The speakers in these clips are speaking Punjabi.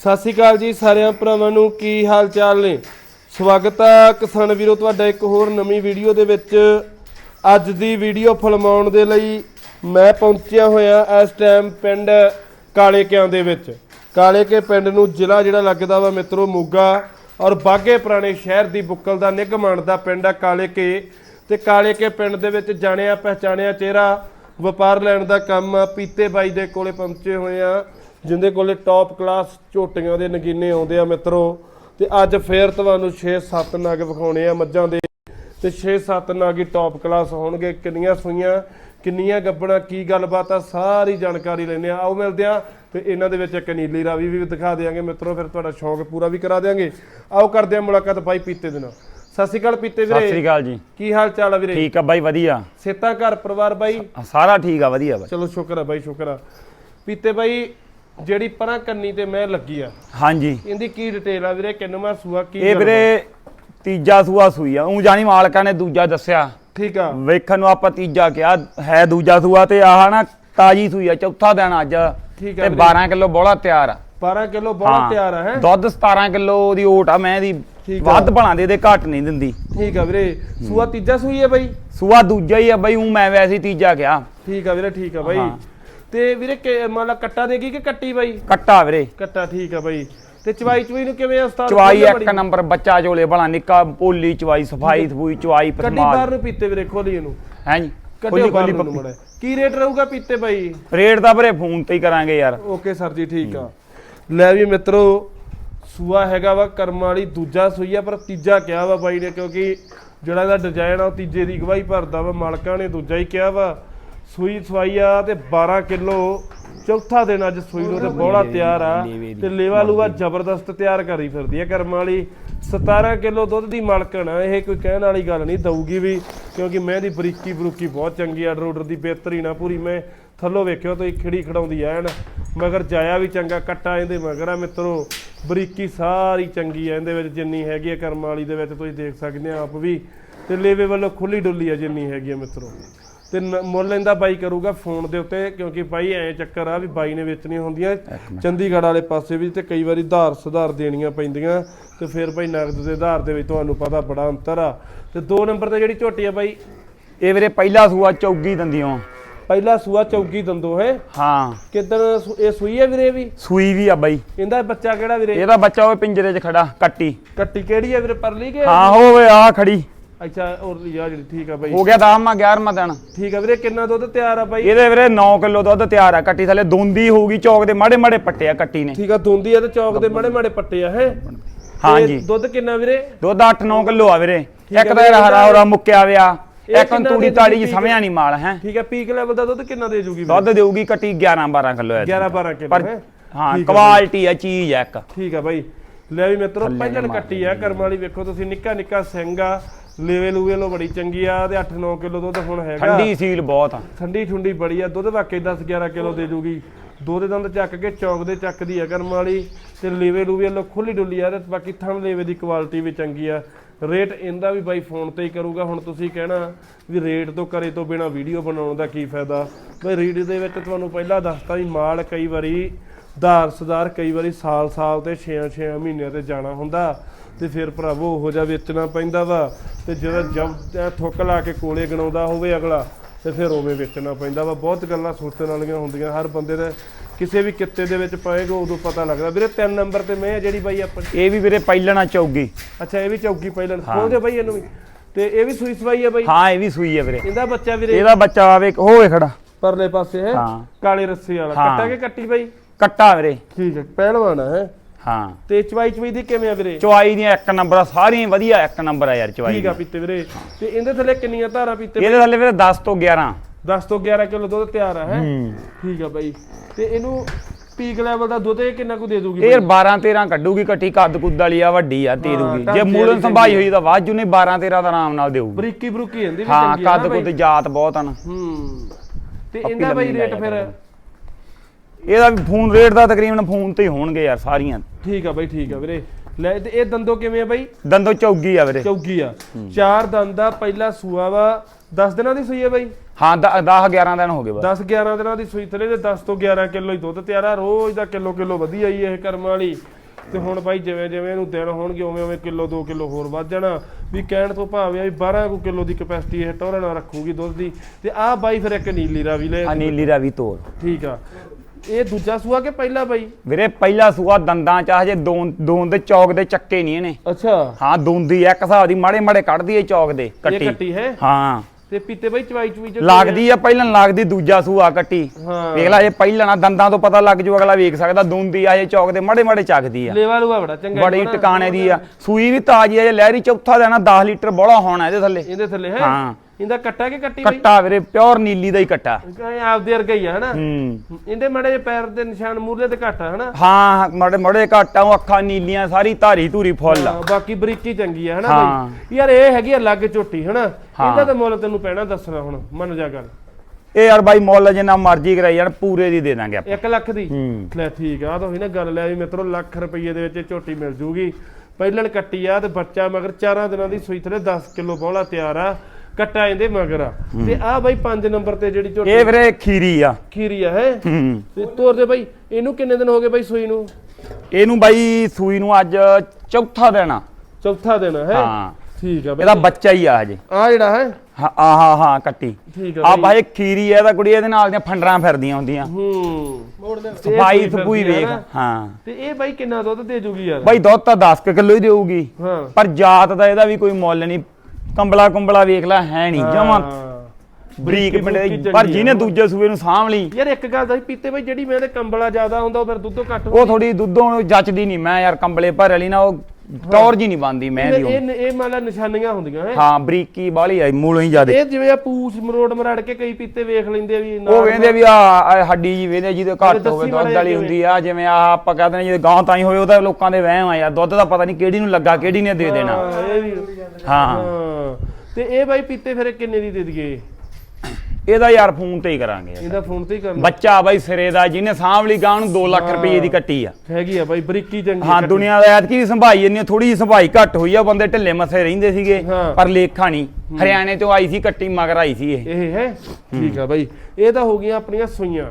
ਸਤਿ ਸ਼੍ਰੀ ਅਕਾਲ ਜੀ ਸਾਰਿਆਂ ਭਰਾਵਾਂ ਨੂੰ, ਕੀ ਹਾਲ ਚਾਲ ਨੇ? ਸਵਾਗਤ ਹੈ ਕਿਸਾਨ ਵੀਰੋ, ਤੁਹਾਡਾ ਇੱਕ ਹੋਰ ਨਵੀਂ ਵੀਡੀਓ ਦੇ ਵਿੱਚ। ਅੱਜ ਦੀ ਵੀਡੀਓ ਫਿਲਮਾਉਣ ਦੇ ਲਈ ਮੈਂ ਪਹੁੰਚਿਆ ਹੋਇਆ ਇਸ ਟਾਈਮ ਪਿੰਡ ਕਾਲੇ ਕਿਆਂ ਦੇ ਵਿੱਚ। ਕਾਲੇ ਕੇ ਪਿੰਡ ਨੂੰ ਜ਼ਿਲ੍ਹਾ ਜਿਹੜਾ ਲੱਗਦਾ ਵਾ ਮਿੱਤਰੋ ਮੋਗਾ ਔਰ ਬਾਗੇ ਪੁਰਾਣੇ ਸ਼ਹਿਰ ਦੀ ਬੁੱਕਲ ਦਾ ਨਿਗਮਾਨ ਦਾ ਪਿੰਡ ਆ ਕਾਲੇ ਕੇ। ਤੇ ਕਾਲੇ ਕੇ ਪਿੰਡ ਦੇ ਵਿੱਚ ਜਾਣਿਆ ਪਹਿਚਾਣਿਆ ਚਿਹਰਾ, ਵਪਾਰ ਲੈਣ ਦਾ ਕੰਮ ਪੀਤੇ ਬਾਈ ਦੇ ਕੋਲੇ ਪਹੁੰਚੇ ਹੋਏ ਆ। ਜਿੰਦੇ ਕੋਲੇ ਟੌਪ ਕਲਾਸ ਝੋਟੀਆਂ ਦੇ ਨਗੀਨੇ ਆਉਂਦੇ ਆ ਮਿੱਤਰੋ ਤੇ ਅੱਜ ਫੇਰ ਤੁਹਾਨੂੰ 6-7 ਨਗ ਵਿਖਾਉਣੇ ਆ ਮੱਝਾਂ ਦੇ। ਤੇ 6-7 ਨਗ ਹੀ ਟੌਪ ਕਲਾਸ ਹੋਣਗੇ। ਕਿੰਨੀਆਂ ਸੂਈਆਂ ਕਿੰਨੀਆਂ ਗੱਬਣਾ ਕੀ ਗੱਲਬਾਤ ਆ ਸਾਰੀ ਜਾਣਕਾਰੀ ਲੈਣੇ ਆ। ਆਓ ਮਿਲਦੇ ਆ ਤੇ ਇਹਨਾਂ ਦੇ ਵਿੱਚ ਇੱਕ ਨੀਲੀ ਰਾਵੀ ਵੀ ਦਿਖਾ ਦੇਾਂਗੇ ਮਿੱਤਰੋ ਫਿਰ ਤੁਹਾਡਾ ਸ਼ੌਂਕ ਪੂਰਾ ਵੀ ਕਰਾ ਦੇਾਂਗੇ ਆਓ ਕਰਦੇ ਆ ਮੁਲਾਕਾਤ ਬਾਈ ਪੀਤੇ ਦੇ ਨਾਲ। ਸਤਿ ਸ਼੍ਰੀ ਅਕਾਲ ਪੀਤੇ ਸਤਿ ਸ੍ਰੀ ਵੀਰੇ ਅਕਾਲ ਜੀ। ਕੀ ਹਾਲ ਚਾਲ ਆ ਵੀਰੇ? ਠੀਕ ਆ ਬਾਈ ਵਧੀਆ। ਸੇਤਾ ਘਰ ਪਰਿਵਾਰ ਬਾਈ? ਸਾਰਾ ਠੀਕ ਆ ਵਧੀਆ ਬਾਈ। ਚਲੋ ਸ਼ੁਕਰ ਆ ਬਾਈ ਸ਼ੁਕਰ ਆ। ਪੀਤੇ ਬਾਈ ਜਿਹੜੀ ਪਰਾਂ ਕੰਨੀ ਤੇ ਮੈਂ ਲੱਗੀ ਆ। ਹਾਂਜੀ। ਇਹਦੀ ਕੀ ਡਿਟੇਲ ਆ ਵੀਰੇ? ਕਿੰਨਵਾਂ ਸੂਆ ਕੀ ਇਹ ਵੀਰੇ ਤੀਜਾ ਸੂਆ ਸੂਈ ਆ। ਉਹ ਜਾਨੀ ਮਾਲਕਾਂ ਨੇ ਦੂਜਾ ਦੱਸਿਆ। ਠੀਕ ਆ। ਵੇਖਣ ਨੂੰ ਆਪਾਂ ਤੀਜਾ ਕਿਹਾ ਹੈ ਦੂਜਾ ਸੂਆ ਤੇ ਆਹ ਨਾ ਤਾਜੀ ਸੂਈ ਆ ਚੌਥਾ ਦਿਨ ਅੱਜ। ਠੀਕ ਆ ਤੇ ਵੀਰੇ। 12 ਕਿਲੋ ਬੋਲਾ ਤਿਆਰ ਆ। 12 ਕਿਲੋ ਬਹੁਤ ਤਿਆਰ ਆ ਹੈ? ਦੁੱਧ 17 ਕਿਲੋ ਦੀ ਓਟ ਆ ਮੈਂ ਦੀ ਆ। ਵੱਧ ਬਣਾ ਦੇ ਦੇ ਘੱਟ ਨਹੀਂ ਦਿੰਦੀ। ਠੀਕ ਆ ਵੀਰੇ। ਸੂਆ ਤੀਜਾ ਸੂਈ ਹੈ ਬਾਈ? ਸੂਆ ਦੂਜਾ ਹੀ ਆ ਬਾਈ ਉਹ ਮੈਂ ਵੈਸੇ ਤੀਜਾ ਕਿਹਾ। ਠੀਕ ਆ ਵੀਰੇ ਠੀਕ ਆ ਬਾਈ। ਤੇ ਵੀਰੇ ਮੰਨ ਲਾ ਕੱਟਾ ਦੇਗੀ ਕਿ ਕੱਟੀ ਬਾਈ? ਕੱਟਾ ਵੀਰੇ। ਕੱਟਾ ਠੀਕ ਆ ਬਾਈ। ਤੇ ਚਵਾਈ ਚਵਾਈ ਨੂੰ ਕਿਵੇਂ ਉਸਤਾਦ? ਚਵਾਈ ਇੱਕ? ਨੰਬਰ ਬੱਚਾ ਝੋਲੇ ਬਣਾ ਨਿੱਕਾ ਪੋਲੀ ਚਵਾਈ ਸਫ਼ਾਈ ਸਫੂਈ ਚਵਾਈ ਕੱਢੀ ਪਸਮਾਲ। ਬਾਹਰ ਨੂੰ ਪੀਤੇ ਵੀਰੇ ਖੋਲੀ ਇਹਨੂੰ। ਹੈ ਜੀ? ਕੱਢਿਓ ਖੋਲੀ ਮੜਾ ਕੀ ਰੇਟ ਰਹੂਗਾ ਪੀਤੇ ਬਾਈ? ਰੇਟ ਤਾਂ ਵੀਰੇ ਫੋਨ ਤੇ ਹੀ ਕਰਾਂਗੇ ਯਾਰ। ਓਕੇ ਸਰ ਜੀ ਠੀਕ ਆ। ਲੈ ਵੀ ਮਿੱਤਰੋ ਸੂਆ ਹੈਗਾ ਵਾ ਕਰਮ ਵਾਲੀ ਦੂਜਾ ਸੂਈ ਆ ਪਰ ਤੀਜਾ ਕਿਹਾ ਵਾ ਬਾਈ ਨੇ ਕਿਉਂਕਿ ਜਿਹੜਾ ਇਹਦਾ ਡਿਜ਼ਾਈਨ ਆ ਉਹ ਤੀਜੇ ਦੀ ਗਵਾਹੀ ਭਰਦਾ ਵਾ ਮਾਲਕਾਂ ਨੇ ਦੂਜਾ ਹੀ ਕਿਹਾ ਵਾ। ਸੂਈ ਸਵਾਈ ਆ ਤੇ 12 ਕਿਲੋ ਚੌਥਾ ਦਿਨ ਅੱਜ ਸੂਈ ਨੂੰ ਤੇ ਬੋਲਾ ਤਿਆਰ ਆ ਤੇ ਲੇਵਾ ਲੂਆ ਜ਼ਬਰਦਸਤ ਤਿਆਰ ਕਰੀ ਫਿਰਦੀ ਆ ਕਰਮ ਵਾਲੀ। 17 ਕਿਲੋ ਦੁੱਧ ਦੀ ਮਾਲਕਣ ਆ ਇਹ ਕੋਈ ਕਹਿਣ ਵਾਲੀ ਗੱਲ ਨਹੀਂ ਦਊਗੀ ਵੀ ਕਿਉਂਕਿ ਮੈਂ ਦੀ ਬਰੀਕੀ ਬਰੂਕੀ ਬਹੁਤ ਚੰਗੀ ਆ ਆਰਡਰ ਦੀ ਬਿਹਤਰੀਨ ਆ ਪੂਰੀ ਮੈਂ ਥੱਲੋਂ ਵੇਖਿਓ ਤੁਸੀਂ ਖਿੜੀ ਖੜਾਉਂਦੀ ਐਨ ਮਗਰ ਜਾਇਆ ਵੀ ਚੰਗਾ ਕੱਟਾ ਇਹਦੇ ਮਗਰ ਆ ਮਿੱਤਰੋ ਬਰੀਕੀ ਸਾਰੀ ਚੰਗੀ ਆ ਇਹਦੇ ਵਿੱਚ ਜਿੰਨੀ ਹੈਗੀ ਆ ਕਰਮ ਵਾਲੀ ਦੇ ਵਿੱਚ ਤੁਸੀਂ ਦੇਖ ਸਕਦੇ ਆ ਆਪ ਵੀ ਤੇ ਲੇਵੇ ਵੱਲੋਂ ਖੁੱਲੀ ਡੁੱਲੀ ਆ ਜਿੰਨੀ ਹੈਗੀ ਆ ਮਿੱਤਰੋ। ਤੇ ਮੁੱਲ ਇਹਦਾ ਬਾਈ ਕਰੂਗਾ ਫੋਨ ਦੇ ਉੱਤੇ ਕਿਉਂਕਿ ਬਾਈ ਐ ਚੱਕਰ ਆ ਵੀ ਬਾਈ ਨੇ ਵੇਚਣੀਆਂ ਹੁੰਦੀਆਂ। ਚੰਡੀਗੜ੍ਹ ਵਾਲੇ ਪਾਸੇ ਵੀ ਤੇ ਕਈ ਵਾਰੀ ਧਾਰ ਸੁਧਾਰ ਦੇਣੀਆਂ ਪੈਂਦੀਆਂ ਤੇ ਫਿਰ ਬਾਈ ਨਗਦ ਦੇ ਆਧਾਰ ਦੇ ਵਿੱਚ ਤੁਹਾਨੂੰ ਪਤਾ ਬੜਾ ਅੰਤਰ ਆ। ਤੇ ਦੋ ਨੰਬਰ ਤੇ ਜਿਹੜੀ ਝੋਟੀ ਆ ਬਾਈ। ਇਹ ਵੀਰੇ ਪਹਿਲਾ ਸੂਆ ਚੌਗੀ ਦੰਦੀਆਂ। ਪਹਿਲਾ ਸੂਆ ਚੌਕੀ ਦੰਦੋ ਹੈ? ਹਾਂ। ਕਿਦਣ ਇਹ ਸੂਈ ਹੈ ਵੀਰੇ ਵੀ? ਸੂਈ ਵੀ ਆ ਬਾਈ। ਇਹਦਾ ਬੱਚਾ ਕਿਹੜਾ ਵੀਰੇ? ਇਹਦਾ ਬੱਚਾ ਹੋਵੇ ਪਿੰਜਰੇ 'ਚ ਖੜਾ ਕੱਟੀ। ਕੱਟੀ ਕਿਹੜੀ ਹੈ ਵੀਰੇ ਪਰਲੀ ਕੇ ਹਾਂ ਹੋਵੇ ਆ ਖੜੀ। ਅੱਛਾ ਔਰ ਆ ਜਿਹੜੀ ਠੀਕ ਆ ਬਾਈ। ਹੋ ਗਿਆ ਦਾਮਾ 11ਵਾਂ ਦਿਨ। ਠੀਕ ਆ ਵੀਰੇ ਕਿੰਨਾ ਦੁੱਧ ਤਿਆਰ ਆ ਬਾਈ? ਇਹਦੇ ਵੀਰੇ 9 ਕਿਲੋ ਦੁੱਧ ਤਿਆਰ ਆ ਕੱਟੀ ਥੱਲੇ ਦੋਂਦੀ ਹੋਊਗੀ ਚੌਕ ਦੇ ਮਾੜੇ ਮਾੜੇ ਪੱਟੇ ਆ ਕੱਟੀ ਨੇ। ਠੀਕ ਆ ਦੁੰਦੀ ਆ ਤੇ ਚੌਕ ਦੇ ਮੜੇ ਮੜੇ ਪੱਟੇ ਆ ਹੈ? ਹਾਂਜੀ ਦੁੱਧ ਕਿੰਨਾ ਵੀਰੇ? ਦੁੱਧ 8-9 ਕਿਲੋ ਆ ਵੀਰੇ। ਇੱਕ ਤਾਂ ਹਰਾ ਹਰਾ ਮੁੱਕਿਆ ਵਿਆ। ਇੱਕ ਤੂੜੀ ਤਾੜੀ ਜੀ ਸਮਿਆ ਨਹੀਂ ਮਾਲ ਹੈ? ਠੀਕ ਆ ਪੀਕ ਲੈਵਲ ਦਾ ਦੁੱਧ ਕਿੰਨਾ ਦੇ ਜੂਗੀ ਦੁੱਧ ਦੇਊਗੀ ਕੱਟੀ 11-12 ਕਿਲੋ ਐ 11 12 ਕਿਲੋ ਪਰ ਹੈ? ਹਾਂ ਕੁਆਲਿਟੀ ਆ ਚੀਜ਼ ਆ ਇੱਕ। ਠੀਕ ਆ ਬਾਈ। ਲੈ ਵੀ ਮਿੱਤਰੋ ਮਾਰ ਕੱਟੀ ਆ ਕਰਮ ਵਾਲੀ ਵੇਖੋ ਤੁਸੀਂ ਨਿੱਕਾ ਨਿੱਕਾ ਸਿੰਘ ਆ। ਲੇਵੇ ਲੂਵੇ ਲੋ ਬੜੀ ਚੰਗੀ ਆ ਤੇ 8-9 ਕਿਲੋ ਦੁੱਧ ਹੁਣ ਹੈਗਾ। ਠੰਡੀ ਸੀਲ ਬਹੁਤ ਆ। ਠੰਡੀ ਠੁੰਡੀ ਬੜੀ ਆ ਦੁੱਧ ਵਾਕਈ 10 11 ਕਿਲੋ ਦੇ ਜੂਗੀ। ਦੋ ਦੇ ਦੰਦ ਚੱਕ ਕੇ ਚੌਕ ਦੇ ਚੱਕਦੀ ਆ ਕਰਮ ਵਾਲੀ ਤੇ ਲੇਵੇ ਲੂਵੇ ਲੋ ਖੁੱਲੀ ਡੁੱਲੀ ਆ ਤੇ ਬਾਕੀ ਥਣ ਲੇਵੇ ਦੀ ਕੁਆਲਿਟੀ ਵੀ ਚੰਗੀ ਆ। ਰੇਟ ਇਹਦਾ ਵੀ ਬਾਈ ਫੋਨ ਤੇ ਹੀ ਕਰੂਗਾ ਹੁਣ ਤੁਸੀਂ ਕਹਿਣਾ ਵੀ ਰੇਟ ਤੋਂ ਕਰੇ ਤੋਂ ਬਿਨਾ ਵੀਡੀਓ ਬਣਾਉਣ ਦਾ ਕੀ ਫਾਇਦਾ? ਬਈ ਰੇਟ ਦੇ ਵਿੱਚ ਤੁਹਾਨੂੰ ਪਹਿਲਾਂ ਦੱਸਤਾ ਵੀ ਮਾਲ ਕਈ ਵਾਰੀ ਧਾਰ ਸੁਧਾਰ ਕਈ ਵਾਰੀ ਸਾਲ ਸਾਲ ਤੇ 6-6 ਮਹੀਨਿਆਂ ਤੇ ਜਾਣਾ ਹੁੰਦਾ ਤੇ ਫਿਰ ਭਰਾਵੋ ਉਹੋ ਜਿਹਾ ਵੇਚਣਾ ਪੈਂਦਾ ਵਾ ਤੇ ਜਦੋਂ ਜਬ ਥੁੱਕ ਲਾ ਕੇ ਕੋਲੇ ਗਣਾਉਂਦਾ ਹੋਵੇ ਅਗਲਾ ਤੇ ਫਿਰ ਉਵੇਂ ਵੇਚਣਾ ਪੈਂਦਾ ਵਾ। ਬਹੁਤ ਗੱਲਾਂ ਸੋਚਣ ਵਾਲੀਆਂ ਹੁੰਦੀਆਂ ਹਰ ਬੰਦੇ ਦੇ ਕਿਸੇ ਵੀ ਕਿੱਤੇ ਦੇ ਵਿੱਚ ਪਏਗਾ ਉਦੋਂ ਪਤਾ ਲੱਗਦਾ। ਵੀਰੇ ਤਿੰਨ ਨੰਬਰ ਤੇ ਮੈਂ ਜਿਹੜੀ ਬਾਈ ਆਪਾਂ ਇਹ ਵੀ ਵੀਰੇ ਪਹਿਲਣਾ ਚੌਗੀ। ਅੱਛਾ ਇਹ ਵੀ ਚੌਕੀ ਪਹਿਲਾਂ ਖੋਲਦੇ ਬਾਈ ਇਹਨੂੰ ਵੀ। ਤੇ ਇਹ ਵੀ ਸੂਈ ਸਵਾਈ ਆ ਬਾਈ? ਹਾਂ ਇਹ ਵੀ ਸੂਈ ਆ ਵੀਰੇ। ਇਹਦਾ ਬੱਚਾ ਵੀਰੇ? ਇਹਦਾ ਬੱਚਾ ਆਵੇ ਹੋਵੇ ਖੜਾ। ਪਰਲੇ ਪਾਸੇ ਹੈ? ਹਾਂ। ਕਾਲੇ ਰੱਸੇ ਵਾਲਾ। ਕੱਟਾ ਕੇ ਕੱਟੀ ਬਾਈ? ਕੱਟਾ ਵੀਰੇ। ਠੀਕ ਹੈ ਪਹਿਲਵਾਨ ਹੈ? ਹਾਂ। ਤੇ ਚਵਾਈ ਚਵਾਈ ਦੀ ਕਿਵੇਂ ਆ ਵੀਰੇ? ਚਵਾਈ ਦੀਆਂ ਇੱਕ ਨੰਬਰ ਆ ਸਾਰੀਆਂ ਹੀ ਵਧੀਆ ਇੱਕ ਨੰਬਰ ਆ ਯਾਰ ਚਵਾਈ ਠੀਕ ਆ ਪੀਤੇ ਵੀਰੇ। ਤੇ ਇਹਦੇ ਥੱਲੇ ਕਿੰਨੀਆਂ ਧਾਰਾਂ ਪੀਤੇ ਇਹਦੇ ਥੱਲੇ ਵੀਰੇ 10 ਤੋਂ 11 10 ਤੋਂ 11 ਕਿਲੋ ਦੁੱਧ ਤਿਆਰ ਆ ਹੈ? ਠੀਕ ਆ ਬਾਈ। ਤੇ ਇਹਨੂੰ ਪੀਕ ਲੈਵਲ ਦਾ ਦੁੱਧ ਇਹ ਕਿੰਨਾ ਕੁ ਦੇ ਦੂਗੀ ਇਹ 12 13 ਕੱਢੂਗੀ ਕੱਟੀ ਕੱਦ ਕੁੱਦ ਵਾਲੀ ਆ ਵੱਡੀ ਆ ਹਾਂ, ਦੂਗੀ। ਢਾਂਚੇ ਜੇ ਮੂਲਨ ਸੰਭਾਈ ਹੋਈ ਤਾਂ ਵਾਜੂ ਨੇ 12 13 ਦਾ ਆਰਾਮ ਨਾਲ ਦੇਊਗੀ। ਬਰੀਕੀ ਬਰੂਕੀ ਹੁੰਦੀ ਵੀ ਹਾਂ ਚੰਗੀ ਆ ਕੱਦ ਨਾ ਬਾਈ। ਕੁੱਦ ਜਾਤ ਬਹੁਤ ਹਨ ਹੂੰ। ਤੇ ਇਹਦਾ ਬਾਈ ਲੰਮੀ ਰੇਟ ਫਿਰ ਇਹਦਾ ਵੀ ਫੋਨ ਰੇਟ ਦਾ ਤਕਰੀਬਨ ਫੋਨ ਤੇ ਹੀ ਹੋਣਗੇ ਯਾਰ ਸਾਰੀਆਂ। ਠੀਕ ਆ ਬਾਈ ਠੀਕ ਆ ਵੀਰੇ। ਲੈ ਤੇ ਇਹ ਦੰਦੋ ਕਿਵੇਂ ਆ ਬਾਈ? ਦੰਦੋ ਚੌਗੀ ਆ ਵੀਰੇ। ਚੌਗੀ ਆ। ਚਾਰ ਦੰਦ ਦਾ ਪਹਿਲਾ ਸੂਆ ਵਾ। 10 ਦਿਨਾਂ ਦੀ ਸੂਈ ਹੈ ਬਾਈ? ਹਾਂ 10 11 ਦਿਨ ਹੋ ਗਏ ਬਸ। 10 11 ਦਿਨਾਂ ਦੀ ਸੂਈ ਥਲੇ ਤੇ 10 ਤੋਂ 11 ਕਿਲੋ ਹੀ ਦੁੱਧ ਤਿਆਰਾ ਰੋਜ਼ ਦਾ ਕਿਲੋ ਕਿਲੋ ਵਧੀ ਆਈ ਇਹ ਕਰਮ ਵਾਲੀ। ਤੇ ਹੁਣ ਬਾਈ ਜਿਵੇਂ ਜਿਵੇਂ ਇਹਨੂੰ ਦਿਨ ਹੋਣਗੇ ਉਵੇਂ ਉਵੇਂ ਕਿਲੋ 2 ਕਿਲੋ ਹੋਰ ਵੱਧ ਜਾਣਾ। ਵੀ ਕਹਿਣ ਤੋਂ ਭਾਵੇਂ ਆ ਵੀ 12 ਕੁ ਕਿਲੋ ਦੀ ਕਪੈਸਿਟੀ ਇਹ ਟੋਰਨ ਨਾਲ ਰੱਖੂਗੀ ਦੁੱਧ ਦੀ। ਤੇ ਆਹ ਬਾਈ ਫਿਰ ਇੱਕ ਨੀਲੀ ਰਾਵੀ ਲੈ ਆ ਨੀਲੀ ਰਾਵੀ ਤੋਰ ਠੀਕ ਆ। ਇਹ ਦੂਜਾ ਸੂਆ ਕਿ ਪਹਿਲਾ ਬਾਈ? ਵੀਰੇ ਪਹਿਲਾ ਸੂਆ ਦੰਦਾਂ ਚ ਹਜੇ ਦੋਨ ਦੋਨ ਦੇ ਚੌਕ ਦੇ ਚੱਕੇ ਨਹੀਂ ਇਹਨੇ। ਅੱਛਾ। ਹਾਂ ਦੋਂਦੀ ਇੱਕ ਹਿਸਾਬ ਦੀ ਮਾੜੇ ਮਾੜੇ ਕੱਢਦੀ ਏ ਚੌਕ ਦੇ ਇਹ ਕੱਟੀ। ਕੱਟੀ ਹੈ? ਹਾਂ। ਤੇ ਪੀਤੇ ਬਾਈ ਚਵਾਈ ਚੁਈ ਚ ਲੱਗਦੀ ਆ ਪਹਿਲਾਂ ਲੱਗਦੀ ਦੂਜਾ ਸੂਆ ਕੱਟੀ। ਹਾਂ। ਵੇਖ ਲੈ ਇਹ ਪਹਿਲਾਂ ਨਾ ਦੰਦਾਂ ਤੋਂ ਪਤਾ ਲੱਗ ਜੂ ਅਗਲਾ ਵੇਖ ਸਕਦਾ ਦੋਂਦੀ ਆ ਇਹ ਚੌਕ ਦੇ ਮਾੜੇ ਮਾੜੇ ਚੱਕਦੀ ਆ। ਲੇਵਾ ਲੂਆ ਬੜਾ ਚੰਗਾ ਬੜੀ। ਟਿਕਾਣੇ ਦੀ ਆ। ਸੂਈ ਵੀ ਤਾਜੀ ਆ ਜੇ ਲਹਿਰੀ ਚੌਥਾ ਦੇਣਾ 10 ਲੀਟਰ ਬੋਲਾ ਹੋਣਾ ਇਹਦੇ ਥੱਲੇ। ਇਹਦੇ ਥੱਲੇ ਹੈ? ਹਾਂ। ਇਹਦਾ ਕੱਟਾ ਕਿ ਕੱਟੀ ਬਾਈ? ਕੱਟਾ ਵੀਰੇ ਪਿਓਰ ਨੀਲੀ ਦਾ ਹੀ ਕੱਟਾ। ਇਹ ਆਪਦੇ ਵਰਗਾ ਹੀ ਆ ਹਨਾ? ਹੂੰ। ਇਹਦੇ ਮੜੇ ਪੈਰ ਦੇ ਨਿਸ਼ਾਨ ਮੂਰਲੇ ਤੇ ਘੱਟ ਆ ਹਨਾ? ਹਾਂ ਮਾੜੇ ਮਾੜੇ ਘਾਟਾਂ ਉਹ ਅੱਖਾਂ ਨੀਲੀਆਂ ਸਾਰੀ ਧਾਰੀ ਧੂਰੀ ਫੁੱਲ ਆ। ਬਾਕੀ ਬਰੀਕੀ ਚੰਗੀ ਆ ਹਨਾ। ਬਾਈ? ਯਾਰ ਇਹ ਹੈਗੀ ਅਲੱਗ ਝੋਟੀ ਹਨਾ? ਇਹਦਾ ਤਾਂ ਮੁੱਲ ਤੈਨੂੰ ਪੈਣਾ ਦੱਸਣਾ ਹੁਣ ਮੰਨ ਜਾ ਗੱਲ। ਇਹ ਯਾਰ ਬਾਈ ਮੁੱਲ ਜਿੰਨਾ ਮਰਜ਼ੀ ਕਰਾਈ ਜਾਣ ਪੂਰੇ ਦੀ ਦੇ ਦਾਂਗੇ ਆਪਾਂ। 1 ਲੱਖ ਦੀ? ਹੂੰ। ਲੈ ਠੀਕ ਆ ਤਾਂ ਨਾ ਗੱਲ ਲੈ ਵੀ ਮਿੱਤਰੋ ਲੱਖ ਰੁਪਏ ਦੇ ਵਿੱਚ ਝੋਟੀ ਮਿਲ ਜੂਗੀ। ਪਹਿਲਣ ਕੱਟੀ ਆ ਤੇ ਬੱਚਾ ਮਗਰ 4 ਦਿਨਾਂ ਦੀ ਸੂਈ ਥਲੇ 10 ਕਿਲੋ ਬੋਲਾ ਤਿਆਰ ਆ। ਕੱਟਾ ਇਹਦੇ ਮਗਰ ਆ। ਤੇ ਆ ਬਾਈ 5 ਨੰਬਰ ਤੇ ਜਿਹੜੀ ਝੋਟੀ ਇਹ ਵੀਰੇ ਖੀਰੀ ਆ। ਖੀਰੀ ਆ ਹੈ? ਤੇ ਤੋਰ ਦੇ ਬਾਈ ਇਹਨੂੰ ਕਿੰਨੇ ਦਿਨ ਹੋ ਗਏ ਬਾਈ ਸੂਈ ਨੂੰ? ਇਹਨੂੰ ਬਾਈ ਸੂਈ ਨੂੰ ਅੱਜ ਚੌਥਾ ਦੇਣਾ ਚੌਥਾ ਦਿਨ ਹੈ? ਹਾਂ। ਠੀਕ ਆ ਇਹਦਾ ਬੱਚਾ ਹੀ ਆ ਹਜੇ। ਆ ਜਿਹੜਾ ਹੈ? ਹਾਂ ਆ ਹਾਂ ਹਾਂ ਕੱਟੀ। ਠੀਕ ਆ ਆ ਬਾਈ। ਖੀਰੀ ਆ ਤਾਂ ਕੁੜੀ ਇਹਦੇ ਨਾਲ ਦੀਆਂ ਫੰਡਰਾਂ ਫਿਰਦੀਆਂ ਹੁੰਦੀਆਂ। ਹੂੰ। ਸਫ਼ਾਈ ਸਫੂਈ ਵੇਖ ਹਾਂ। ਤੇ ਇਹ ਬਾਈ ਕਿੰਨਾ ਦੁੱਧ ਦੇ ਜੂਗੀ ਯਾਰ? ਬਾਈ ਦੁੱਧ ਤਾਂ 10 ਕਿਲੋ ਹੀ ਦੇਊਗੀ। ਹਾਂ। ਪਰ ਜਾਤ ਦਾ ਇਹਦਾ ਵੀ ਕੋਈ ਮੁੱਲ ਨਹੀਂ। ਕੰਬਲਾ ਕੁੰਬਲਾ ਵੇਖ ਲੈ ਹੈ ਨਹੀਂ ਜਮਾ। ਬਰੀਕ ਚੰਗੀ ਪਰ। ਜਿਹਨੇ ਦੂਜੇ ਸੂਏ ਨੂੰ ਸਾਂਭ ਲਈ ਯਾਰ ਇੱਕ ਗੱਲ ਦਾ ਪੀਤੇ ਬਾਈ ਜਿਹੜੀ ਮੈਂ ਤੇ ਕੰਬਲਾ ਜ਼ਿਆਦਾ ਹੁੰਦਾ ਉਹ ਫਿਰ ਦੁੱਧੋਂ ਘੱਟ ਉਹ ਥੋੜੀ ਦੁੱਧੋਂ ਜੱਚਦੀ ਨਹੀਂ ਮੈਂ ਯਾਰ ਕੰਬਲੇ ਭਰ ਵਾਲੀ ਨਾ ਉਹ ਟੌਰ ਜੀ ਨਹੀਂ ਬੰਦੀ ਮੈਂ ਦੀ ਇਹ ਉਹ। ਇਹ ਮੰਨ ਲਾ ਨਿਸ਼ਾਨੀਆਂ ਹੁੰਦੀਆਂ ਹੈ। ਹਾਂ ਬਰੀਕੀ ਬਾਲੀ ਆਈ ਮੂਲੋਂ ਹੀ ਜਿਆਦੇ। ਇਹ ਜਿਵੇਂ ਆ ਪੂਛ ਮਰੋੜ ਮਰਾੜ ਕੇ ਕਈ ਪੀਤੇ ਵੇਖ ਲੈਂਦੇ ਆ ਵੀ ਉਹ ਕਹਿੰਦੇ ਵੀ ਆ ਹੱਡੀ ਜੀ ਵੇਂਦੇ ਜਿਹਦੇ ਘੱਟ ਹੋਵੇ ਦੁੱਧ ਵਾਲੀ? ਹੁੰਦੀ ਆ ਜਿਵੇਂ ਆ ਆਪਾਂ ਕਹਿੰਦੇ ਨੇ ਜਿਹਦੇ ਗਾਂ ਤਾਂ ਹੀ ਹੋਵੇ ਉਹਦਾ ਲੋਕਾਂ ਦੇ ਵਹਿਮ ਆ ਯਾਰ ਦੁੱਧ ਦਾ ਪਤਾ ਨਹੀਂ ਕਿਹੜੀ ਨੂੰ ਲੱਗਾ ਕਿਹੜੀ ਨੇ ਦੇ ਦੇਣਾ। ਹਾਂ ਤੇ ਇਹ ਬਾਈ ਪੀਤੇ ਫਿਰ ਕਿੰਨੇ ਦੀ ਦੇ ਦਈਏ? ਇਹਦਾ ਯਾਰ ਫੋਨ ਤੇ ਹੀ ਕਰਾਂਗੇ ਯਾਰ। ਇਹਦਾ ਫੋਨ ਤੇ ਹੀ ਕਰਨਾ ਬੱਚਾ ਬਾਈ ਸਿਰੇ ਦਾ ਜਿਹਨੇ ਸਾਂਭ ਲਈ ਗਾਂ ਨੂੰ 2 ਲੱਖ ਰੁਪਏ ਦੀ ਕੱਟੀ ਆ ਹੈਗੀ ਆ ਬਾਈ ਬਰੀਕੀ ਚੰਗੀ ਹਾਂ ਕੱਟੀ। ਦੁਨੀਆ ਦਾ ਐਤਕੀ ਵੀ ਸੰਭਾਈ ਇੰਨੀ ਥੋੜੀ ਜਿਹੀ ਸੰਭਾਈ ਘੱਟ ਹੋਈ ਆ ਬੰਦੇ ਢਿੱਲੇ ਮੱਥੇ ਰਹਿੰਦੇ ਸੀਗੇ ਹਾਂ। ਪਰ ਲੇਖਾ ਨਹੀਂ ਹਰਿਆਣੇ ਤੋਂ ਆਈ ਸੀ ਕੱਟੀ ਮਗਰ ਆਈ ਸੀ ਇਹ। ਇਹ ਹੈ? ਠੀਕ ਆ ਬਾਈ। ਇਹ ਤਾਂ ਹੋ ਗਈਆਂ ਆਪਣੀਆਂ ਸੂਈਆਂ।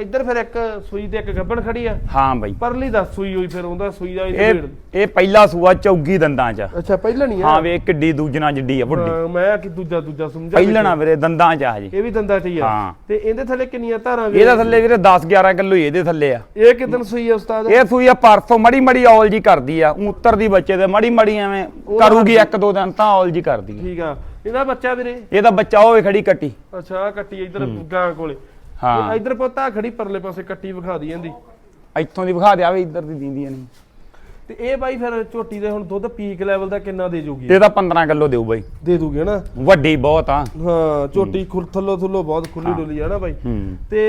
ਇੱਧਰ ਫਿਰ ਇੱਕ ਸੂਈ ਤੇ ਇੱਕ ਗੱਬਣ ਖੜੀ ਆ। ਹਾਂ ਬਾਈ। ਪਰਲੀ ਦਾ ਸੂਈ ਹੋਈ ਫਿਰ ਉਹਦਾ ਸੂਈ ਦਾ ਇਹ ਇਹ ਪਹਿਲਾ ਸੂਆ ਚੌਗੀ ਦੰਦਾਂ ਚ ਅੱਛਾ ਪਹਿਲਾਂ ਨਹੀਂ ਆ? ਹਾਂ ਵੇ ਕਿੱਡੀ ਦੂਜਣਾ ਜਿੱਡੀ ਆ ਵੱਡੀ ਮੈਂ ਕਿ ਦੂਜਾ ਦੂਜਾ ਸਮਝਾ ਪਹਿਲਣਾ ਵੀਰੇ ਦੰਦਾਂ ਚ ਆ ਹਜੇ। ਇਹ ਵੀ ਦੰਦਾ ਚ ਹੀ ਆ। ਹਾਂ। ਤੇ ਇਹਦੇ ਥੱਲੇ ਕਿੰਨੀਆਂ ਧਾਰਾਂ ਵੀ ਇਹਦਾ ਥੱਲੇ ਵੀਰੇ 10 11 ਕਿਲੋ ਹੀ ਇਹਦੇ ਥੱਲੇ ਆ। ਇਹ ਕਿਦਨ ਸੂਈ ਆ ਉਸਤਾਦ? ਇਹ ਸੂਈ ਆ ਪਰਸੋਂ ਮੜੀ ਮੜੀ ਔਲ ਜੀ ਕਰਦੀ ਆ। ਉੱਤਰ ਦੀ ਬੱਚੇ ਦੇ ਮੜੀ ਮੜੀ ਐਵੇਂ ਕਰੂਗੀ ਇੱਕ ਦੋ ਦਿਨ ਤਾਂ ਔਲ ਜੀ ਕਰਦੀ ਆ। ਠੀਕ ਆ। ਇਹਦਾ ਬੱਚਾ ਵੀਰੇ? ਇਹਦਾ ਬੱਚਾ ਹੋਵੇ ਖੜੀ ਕੱਟੀ। ਅੱਛਾ ਕੱਟੀ ਇੱਧਰ ਗਾਂ ਕੋਲੇ। ਹਾਂ। ਤੇ ਇੱਧਰ ਪੁੱਤਾ ਖੜੀ ਪਰਲੇ ਪਾਸੇ ਕੱਟੀ ਵਿਖਾ ਦੀ ਜਾਂਦੀ ਇੱਥੋਂ ਦੀ ਵਿਖਾ ਦੇ ਆਵੇ ਇੱਧਰ ਦੀ ਦੀਂਦੀਆਂ ਨਹੀਂ ਤੇ ਇਹ ਬਾਈ ਫਿਰ ਝੋਟੀ ਦੇ ਹੁਣ ਦੁੱਧ ਪੀਕ ਲੈਵਲ ਦਾ ਕਿੰਨਾ ਦੇ ਜੂਗੀ? ਇਹਦਾ 15 ਕਿਲੋ ਦਿਓ ਬਾਈ। ਦੇ ਦੂਗੇ ਨਾ ਵੱਡੀ ਬਹੁਤ ਆ। ਹਾਂ ਝੋਟੀ ਖੁਰ ਥੱਲੋ ਥੱਲੋ ਬਹੁਤ ਖੁੱਲੀ ਡੁੱਲੀ ਆ ਨਾ ਬਾਈ। ਹੂੰ। ਤੇ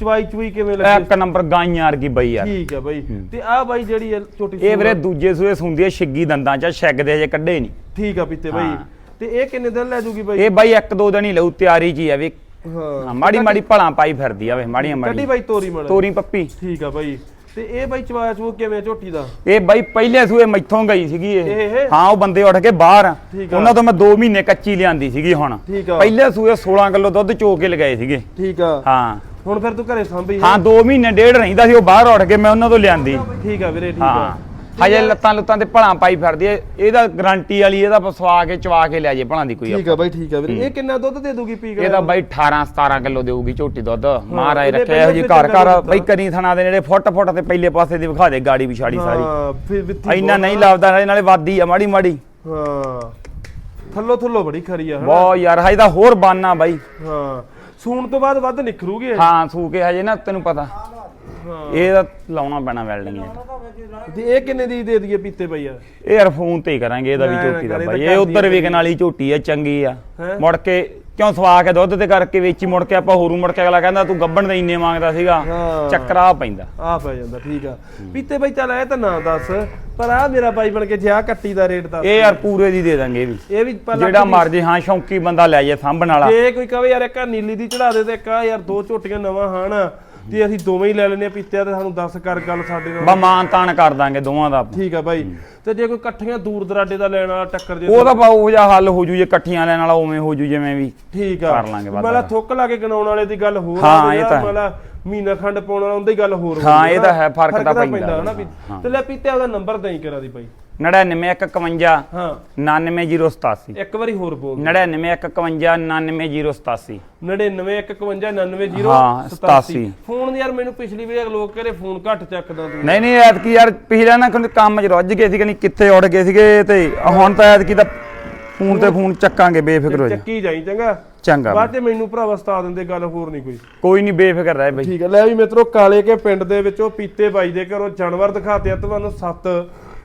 ਚਵਾਈ ਚੁਈ ਕਿਵੇਂ ਲੱਗੀ? ਇੱਕ ਨੰਬਰ ਗਾਈਆਂ ਵਰਗੀ ਬਈ ਯਾਰ ਠੀਕ ਆ ਬਾਈ। ਤੇ ਆ ਬਾਈ ਜਿਹੜੀ ਆ ਝੋਟੀ ਇਹ ਵੀਰੇ ਦੂਜੇ ਸੂਏ ਸੁੰਦੀ ਆ ਛਿੱਗੀ ਦੰਦਾਂ ਚ ਛਿੱਗ ਦੇ ਜੇ ਕੱਢੇ ਨਹੀਂ। ਠੀਕ ਆ ਪੀਤੇ ਬਾਈ। ਹਾਂ। ਤੇ ਇਹ ਕਿੰਨੇ ਦਿਨ ਲੈ ਜੂਗੀ ਬਾਈ? ਇਹ ਬਾਈ ਇੱਕ ਦੋ ਦਿਨ ਹੀ ਲਊ ਤਿਆਰੀ ਹੀ ਆ ਵੀ। ਹਾਂ। ਮਾੜੀ ਮਾੜੀ ਭਲਾਂ ਪਾਈ ਫਿਰਦੀ ਆ ਵੇ ਮਾੜੀਆਂ ਕੱਢੀ ਮਾੜੀ ਬਾਈ ਤੋਰੀ ਮੜਾ ਤੋਰੀ ਪੱਪੀ। ਠੀਕ ਆ ਬਾਈ। ਤੇ ਇਹ ਬਾਈ ਚਵਾ ਚੂ ਕਿਵੇਂ ਝੋਟੀ ਦਾ? ਇਹ ਬਾਈ ਪਹਿਲੇ ਸੂਏ ਮੈਥੋਂ ਗਈ ਸੀਗੀ ਇਹ-? ਹਾਂ ਉਹ ਬੰਦੇ ਉੱਠ ਕੇ ਬਾਹਰ। ਉਹਨਾਂ ਤੋਂ ਮੈਂ 2 ਮਹੀਨੇ ਕੱਚੀ ਲਿਆਂਦੀ ਸੀਗੀ ਹੁਣ। ਪਹਿਲੇ ਸੂਏ 16 ਕਿਲੋ ਦੁੱਧ ਚੋ ਕੇ ਲਗਾਏ ਸੀਗੇ। ਠੀਕ ਆ। ਹਾਂ। ਹੁਣ ਫਿਰ ਤੂੰ ਘਰੇ ਸਾਂਭੀ ਹੈ? ਹਾਂ? 2 ਮਹੀਨੇ ਡੇਢ ਰਹਿੰਦਾ ਸੀ ਉਹ ਬਾਹਰ ਉੱਠ ਕੇ ਮੈਂ ਉਹਨਾਂ ਤੋਂ ਲਿਆਂਦੀ। ਠੀਕ ਆ ਵੀਰੇ ਠੀਕ ਹਾਂ। ਆ ਹਜੇ ਲੱਤਾਂ ਲੁੱਤਾਂ ਤੇ ਭਲਾਂ ਪਾਈ ਫਿਰਦੀ ਐ। ਇਹਦਾ ਗਾਰੰਟੀ ਵਾਲੀ ਇਹਦਾ ਪਸਵਾ ਕੇ ਚਵਾ ਕੇ ਲੈ ਜੇ ਭਲਾਂ ਦੀ ਕੋਈ ਠੀਕ ਆ ਬਾਈ ਠੀਕ ਆ ਵੀਰੇ। ਇਹ ਕਿੰਨਾ ਦੁੱਧ ਦੇ ਦੂਗੀ ਪੀ ਕੇ? ਇਹਦਾ ਬਾਈ 18 17 ਕਿਲੋ ਦੇਊਗੀ ਝੋਟੀ ਦੁੱਧ। ਮਹਾਰਾਜ ਰੱਖਿਆ ਇਹੋ ਜੀ ਘਰ ਘਰ। ਬਈ ਕਰੀ ਥਣਾ ਦੇ ਨੇੜੇ ਫੁੱਟ ਫੁੱਟ ਤੇ ਪਹਿਲੇ ਪਾਸੇ ਦੀ ਵਿਖਾ ਦੇ ਗਾੜੀ ਵਿਛਾੜੀ ਸਾਰੀ। ਇੰਨਾ ਨਹੀਂ ਲੱਭਦਾ ਨਾਲੇ ਵਾਦੀ ਆ ਮਾੜੀ ਮਾੜੀ। ਹਾਂ। ਥੱਲੋ ਥੱਲੋ ਬੜੀ ਖਰੀ ਆ? ਬਹੁਤ ਯਾਰ ਹਜੇ ਤਾਂ ਹੋਰ ਬਾਨਾ ਬਾਈ। ਹਾਂ। ਸੂਣ ਤੋਂ ਬਾਅਦ ਵੱਧ ਨਿਖਰੂਗੀ। ਹਾਂ ਸੂਕੇ ਹਜੇ ਨਾ ਤੈਨੂੰ ਪਤਾ। ਇਹ ਤਾਂ ਲਾਉਣਾ ਪੈਣਾ ਵੈਲਡਿੰਗ। ਇਹ ਤੇ ਇਹ ਕਿੰਨੇ ਦੀ ਦੇ ਦਈਏ ਪੀਤੇ ਯਾਰ ਇਹ ਯਾਰ ਫੋਨ ਤੇ ਹੀ ਕਰਾਂਗੇ ਇਹਦਾ ਵੀ ਝੋਟੀ ਦਾ ਬਾਈ। ਇਹ ਉਧਰ ਆ ਵਿਕਣ ਵਾਲੀ ਝੋਟੀ ਆ ਚੰਗੀ ਆ? ਮੁੜ ਕੇ ਕਿਉਂ ਸਵਾ ਕੇ ਦੁੱਧ ਤੇ ਕਰਕੇ ਵੇਚੀ ਮੁੜ ਕੇ ਆਪਾਂ ਹੋਰੂ ਮੁੜ ਕੇ ਅਗਲਾ ਕਹਿੰਦਾ ਤੂੰ ਗੱਬਣ ਦੇ ਇੰਨੇ ਮੰਗਦਾ ਸੀਗਾ। ਚੱਕਰਾ ਪੈਂਦਾ। ਆ ਪੈ ਜਾਂਦਾ ਠੀਕ ਆ। ਪੀਤੇ ਬਈ ਚੱਲ ਇਹ ਤਾਂ ਨਾ ਦੱਸ। ਪਰ ਆ ਮੇਰਾ ਬਾਈ ਬਣ ਕੇ ਜਿਆ ਕੱਟੀ ਦਾ ਰੇਟ ਦੱਸ। ਇਹ ਯਾਰ ਪੂਰੇ ਦੀ ਦੇ ਦਾਂਗੇ ਇਹ ਵੀ। ਇਹ ਵੀ ਪਹਿਲਾਂ ਜਿਹੜਾ ਮਰਜ਼ੀ ਹਾਂ ਸ਼ੌਂਕੀ ਬੰਦਾ ਲੈ ਜੇ ਸਾਂਭਣ ਵਾਲਾ। ਜੇ ਕੋਈ ਕਵੇ ਯਾਰ ਇੱਕ ਨੀਲੀ ਦੀ ਚੜਾ ਦੇ ਤੇ ਇੱਕ ਯਾਰ ਦੋ ਝੋਟੀਆਂ ਨਵਾਂ ਹਨ ਤੇ ਅਸੀਂ ਦੋਵੇਂ ਹੀ ਲੈ ਲੈਨੇ ਆ ਪੀਤਿਆ ਤੇ ਸਾਨੂੰ ਦੱਸ ਕਰ ਗੱਲ ਸਾਡੇ ਨਾਲ ਬਾ ਮਾਨ ਤਾਨ ਕਰ ਦਾਂਗੇ ਦੋਵਾਂ ਦਾ ਠੀਕ ਆ ਬਾਈ ਤੇ ਜੇ ਕੋਈ ਇਕੱਠੀਆਂ ਦੂਰ ਦਰਾਡੇ ਦਾ ਲੈਣ ਵਾਲਾ ਟੱਕਰ ਜੇ ਉਹ ਤਾਂ ਬਾ ਉਹ ਜਿਹਾ ਹੱਲ ਹੋ ਜੂ ਜੇ ਇਕੱਠੀਆਂ ਲੈਣ ਵਾਲਾ ਉਵੇਂ ਹੋ ਜੂ ਜਿਵੇਂ ਵੀ ਠੀਕ ਆ ਕਰ ਲਾਂਗੇ ਵਾਧਾ। ਮਤਲਬ ਥੁੱਕ ਲਾ ਕੇ ਗਣਾਉਣ ਵਾਲੇ ਦੀ ਗੱਲ ਹੋਰ ਹਾਂ, ਇਹ ਤਾਂ ਹੈ। ਮਤਲਬ ਮਹੀਨਾ ਖੰਡ ਪਾਉਣ ਵਾਲਾ ਉਹਦੀ ਗੱਲ ਹੋਰ ਹਾਂ, ਇਹ। ਤਾਂ ਹੈ, ਫ਼ਰਕ ਤਾਂ ਪੈਂਦਾ ਹਨਾ ਵੀ। ਤੇ ਲੈ ਪੀਤੇ ਉਹਦਾ ਨੰਬਰ ਦੇਈ ਕਰਾ ਦੀ ਬਾਈ 99151 ਹਾਂ। 99087 ਇੱਕ ਵਾਰੀ ਹੋਰ ਬੋਲ 99151 99087 9915999087 ਹਾਂ, 87 ਫੋਨ ਯਾਰ ਮੈਨੂੰ ਪਿਛਲੀ ਵਾਰ ਲੋਕ ਕਹਿੰਦੇ ਫੋਨ ਘੱਟ ਚੱਕਦਾ ਤੂੰ। ਨਹੀਂ ਨਹੀਂ ਐਤਕੀ ਯਾਰ ਪਿਛਲਾ ਨਾ ਕੋਈ ਕੰਮ 'ਚ ਰੁੱਝ ਗਏ ਸੀਗੇ ਨਹੀਂ ਕਿੱਥੇ ਉੱਡ ਗਏ ਸੀਗੇ ਤੇ ਹੁਣ ਤਾਂ ਐਤਕੀ ਤਾਂ ਫੋਨ ਤੇ ਫੋਨ ਚੱਕਾਂਗੇ ਬੇਫਿਕਰ ਹੋ ਜਾ। ਚੱਕੀ ਜਾਈ ਚੰਗਾ? ਚੰਗਾ ਬਾਅਦ ਚ ਮੈਨੂੰ ਭਰਾਵਾ ਸਤਾ ਦਿੰਦੇ ਗੱਲ ਹੋਰ ਨਹੀਂ ਕੋਈ। ਕੋਈ ਨਹੀਂ ਬੇਫਿਕਰ ਰਹਿ ਬਈ। ਠੀਕ ਹੈ ਲੈ ਵੀ ਮਿੱਤਰੋ ਕਾਲੇ ਕੇ ਪਿੰਡ ਦੇ ਵਿੱਚੋਂ ਪੀਤੇ ਬਾਈ ਦੇ ਘਰੋਂ ਜਾਨਵਰ ਦਿਖਾਤੇ ਆ ਤੁਹਾਨੂੰ ਸੱਤ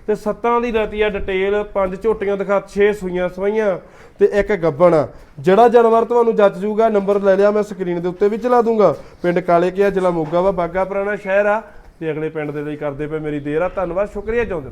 ਤੇ ਸੱਤਾਂ ਦੀ ਰਤੀ ਆ ਡਿਟੇਲ, ਪੰਜ ਝੋਟੀਆਂ ਦਿਖਾ, ਛੇ ਸੂਈਆਂ ਸਵਾਈਆਂ ਤੇ ਇੱਕ ਗੱਬਣ ਆ। ਜਿਹੜਾ ਜਾਨਵਰ ਤੁਹਾਨੂੰ ਜੱਜ ਜੂਗਾ, ਨੰਬਰ ਲੈ ਲਿਆ ਮੈਂ ਸਕਰੀਨ ਦੇ ਉੱਤੇ ਵੀ ਚਲਾ ਦੂੰਗਾ। ਪਿੰਡ ਕਾਲੇ ਕੇ ਆ ਜ਼ਿਲ੍ਹਾ ਮੋਗਾ ਵਾ, ਬਾਗਾ ਪੁਰਾਣਾ ਸ਼ਹਿਰ ਆ ਤੇ ਅਗਲੇ ਪਿੰਡ ਦੇ ਲਈ ਕਰਦੇ ਪਏ ਮੇਰੀ ਦੇਰ ਆ। ਧੰਨਵਾਦ, ਸ਼ੁਕਰੀਆ ਚਾਹੁੰਦੇ